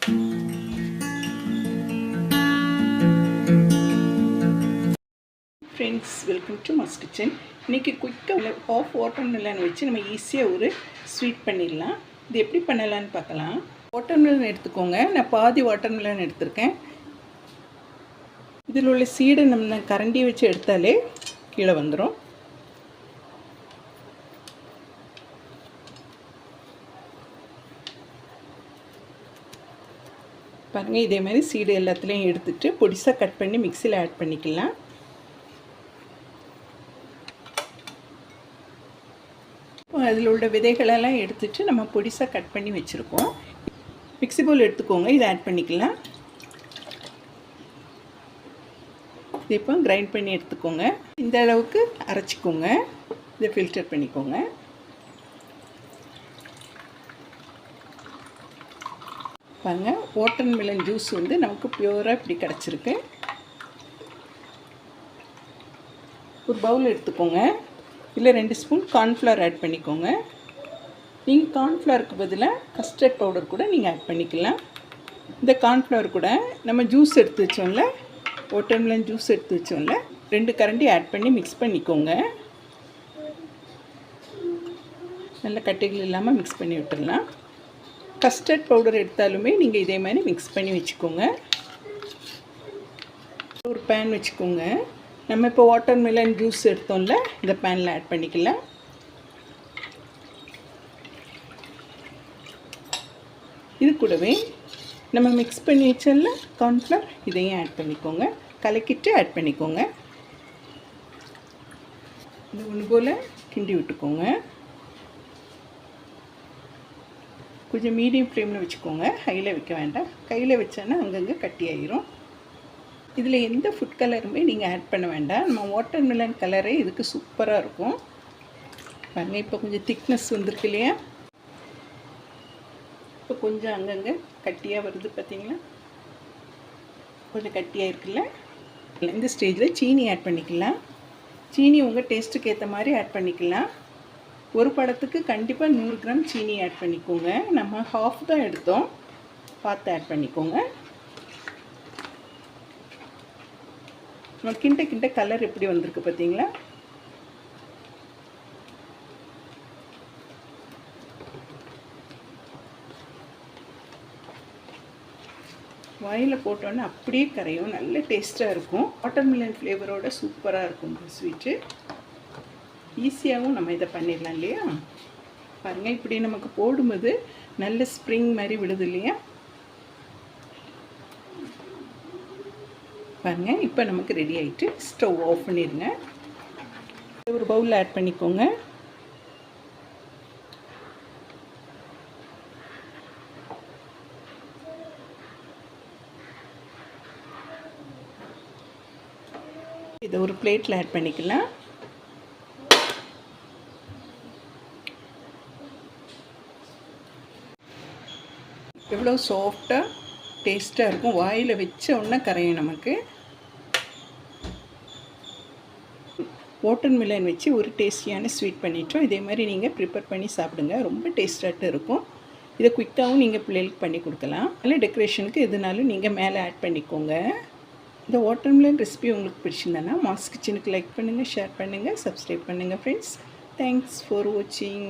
Friends welcome to mass kitchen இன்றைக்கி குயிக்காக of water melon வச்சு நம்ம ஈஸியாக ஒரு ஸ்வீட் பண்ணிடலாம். இது எப்படி பண்ணலான்னு பார்க்கலாம். வாட்டர் மில்லன் எடுத்துக்கோங்க. நான் பாதி வாட்டர் மில்லன் எடுத்திருக்கேன். இதில் உள்ள சீடை நம்ம கரண்டி வச்சு எடுத்தாலே கீழே வந்துடும் பாருங்கள் இதே மாதிரி சீடு எல்லாத்துலேயும் எடுத்துகிட்டு பொடிசாக கட் பண்ணி மிக்சியில் ஆட் பண்ணிக்கலாம். அதில் உள்ள விதைகளெல்லாம் எடுத்துகிட்டு நம்ம பொடிசாக கட் பண்ணி வச்சுருக்கோம். மிக்ஸி பவுல் எடுத்துக்கோங்க இதை ஆட் பண்ணிக்கலாம். இது இப்போ கிரைண்ட் பண்ணி எடுத்துக்கோங்க. இந்த அளவுக்கு அரைச்சிக்கோங்க. இதை ஃபில்டர் பண்ணிக்கோங்க. பாருங்க வாட்டர் மிலன் ஜூஸ் வந்து நமக்கு பியூராக இப்படி கிடச்சிருக்கு. ஒரு பவுல் எடுத்துக்கோங்க. இல்லை ரெண்டு ஸ்பூன் கார்ன்ஃப்ளவர் ஆட் பண்ணிக்கோங்க. நீங்கள் கார்ன்ஃப்ளவருக்கு பதிலாக கஸ்டர்ட் பவுடர் கூட நீங்கள் ஆட் பண்ணிக்கலாம். இந்த கார்ன்ஃப்ளவர் கூட நம்ம ஜூஸ் எடுத்து வச்சோம்ல வாட்டர்மெலன் ஜூஸ் எடுத்து வச்சோம்ல ரெண்டு கரண்டி ஆட் பண்ணி மிக்ஸ் பண்ணிக்கோங்க. நல்ல கட்டைகள் இல்லாமல் மிக்ஸ் பண்ணி விட்டுடலாம். கஸ்டர்ட் பவுடர் எடுத்தாலுமே நீங்கள் இதே மாதிரி மிக்ஸ் பண்ணி வச்சுக்கோங்க. ஒரு பேன் வச்சுக்கோங்க. நம்ம இப்போ வாட்டர் மெலன் ஜூஸ் எடுத்தோம்ல இந்த பேனில் ஆட் பண்ணிக்கலாம். இது கூடவே நம்ம மிக்ஸ் பண்ணி வச்சல கார்ன்ஃப்ளவர் இதையும் ஆட் பண்ணிக்கோங்க. கலக்கிட்டு ஆட் பண்ணிக்கோங்க. இது ஒன்று போல் கிண்டி விட்டுக்கோங்க. கொஞ்சம் மீடியம் ஃப்ளேமில் வச்சுக்கோங்க. ஹையில் வைக்க வேண்டாம். கையில் வச்சோன்னா அங்கங்கே கட்டி ஆயிரும். இதில் எந்த ஃபுட் கலருமே நீங்கள் ஆட் பண்ண வேண்டாம். நம்ம வாட்டர் மிலன் கலரே இதுக்கு சூப்பராக இருக்கும். பாருங்க இப்போ கொஞ்சம் திக்னஸ் வந்திருக்கு இல்லையா? இப்போ கொஞ்சம் அங்கங்கே கட்டியாக வருது பார்த்தீங்களா? கொஞ்சம் கட்டியாக இருக்குல்ல? இந்த ஸ்டேஜில் சீனி ஆட் பண்ணிக்கலாம். சீனி உங்கள் டேஸ்ட்டுக்கு ஏற்ற மாதிரி ஆட் பண்ணிக்கலாம். ஒரு படத்துக்கு கண்டிப்பாக நூறு கிராம் சீனி ஆட் பண்ணிக்கோங்க. நம்ம ஹாஃப் தான் எடுத்தோம். பார்த்து ஆட் பண்ணிக்கோங்க. நம்ம கிண்ட கிண்ட கலர் எப்படி வந்திருக்கு பார்த்தீங்களா? வாயில் போட்டோன்னே அப்படியே கரையும். நல்ல டேஸ்ட்டாக இருக்கும். வாட்டர்மிலன் ஃப்ளேவரோட சூப்பராக இருக்கும் இந்த ஸ்வீட்டு ஈஸியாகவும் நம்ம இதை பண்ணிடலாம் இல்லையா? பாருங்கள் இப்படி நமக்கு போடும்போது நல்ல ஸ்ப்ரிங் மாதிரி விடுது இல்லையா? பாருங்கள் இப்போ நமக்கு ரெடி ஆகிட்டு ஸ்டவ் ஆஃப் பண்ணிடுங்க. ஒரு பவுலில் ஆட் பண்ணிக்கோங்க. இதை ஒரு பிளேட்டில் ஆட் பண்ணிக்கலாம். எவ்வளோ சாஃப்டாக டேஸ்ட்டாக இருக்கும். வாயில் வச்ச உடனே கரையும் நமக்கு. ஓட்டன் மில்லன் வச்சு ஒரு டேஸ்டியான ஸ்வீட் பண்ணிட்டோம். இதே மாதிரி நீங்கள் ப்ரிப்பேர் பண்ணி சாப்பிடுங்க. ரொம்ப டேஸ்டாகிட்டு இருக்கும். இதை குயிக்காகவும் நீங்கள் பிள்ளைகளுக்கு பண்ணி கொடுக்கலாம். இல்லை டெக்கரேஷனுக்கு எதுனாலும் நீங்கள் மேலே ஆட் பண்ணிக்கோங்க. இந்த வாட்டர் மிலன் ரெசிபி உங்களுக்கு பிடிச்சிருந்தேன்னா மாஸ் கிச்சனுக்கு லைக் பண்ணுங்கள் ஷேர் பண்ணுங்கள் சப்ஸ்கிரைப் பண்ணுங்கள் ஃப்ரெண்ட்ஸ் தேங்க்ஸ் ஃபார் வாட்சிங்